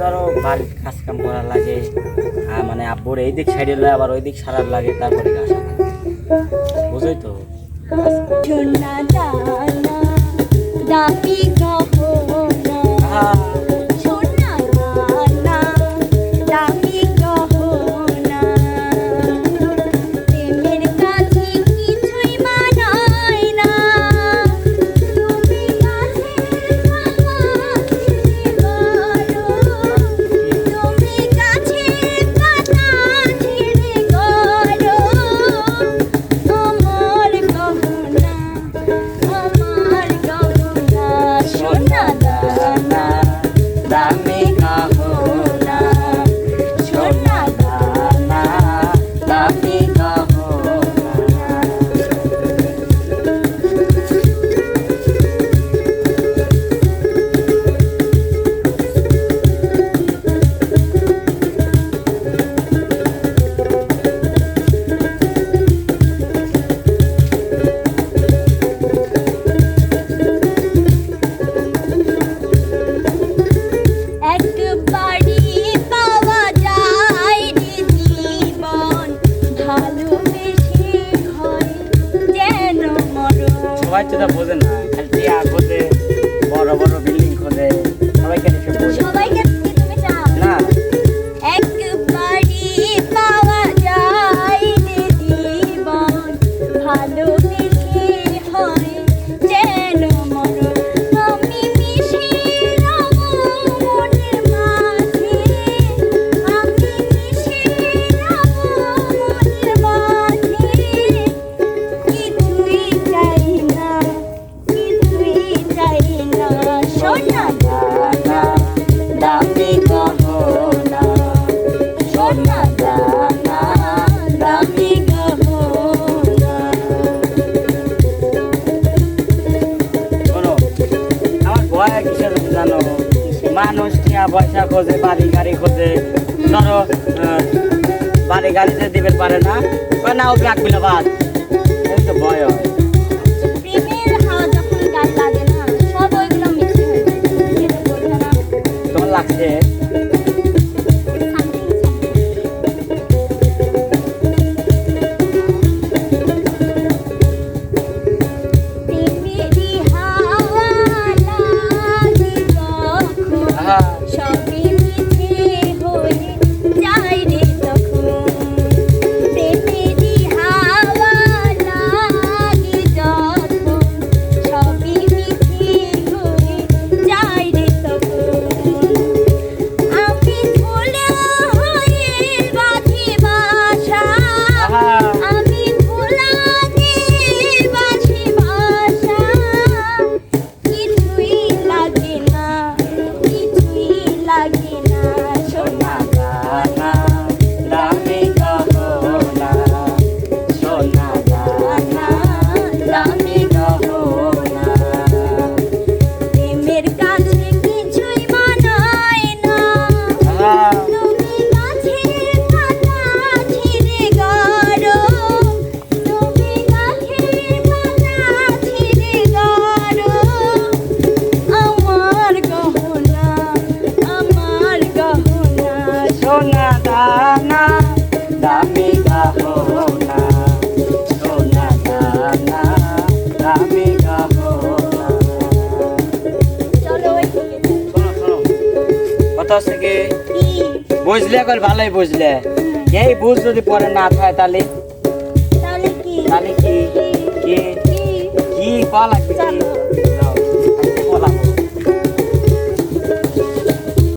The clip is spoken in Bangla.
ধরো বাড়ির কাজ কাম লাগে মানে আব্বুর এই দিক সাইডে আবার ওই দিক সারার লাগে, তারপরে বুঝলি বুঝোই তো? Tuna dana, dapi ka po na. সবাই সেটা বোঝে না। মানুষ টিয়া পয়সা খোঁজে বাড়ি গাড়ি খোঁজে ধরো বাড়ি গাড়িতে দিবে পারে না না না বাদ এই ভয় Love me. আছে কি বুঝলে এখন ভালোই বুঝলে। এই বুঝ যদি পরে না থাকে তাহলে? তাহলে কি? কি? কি? কল লাগবে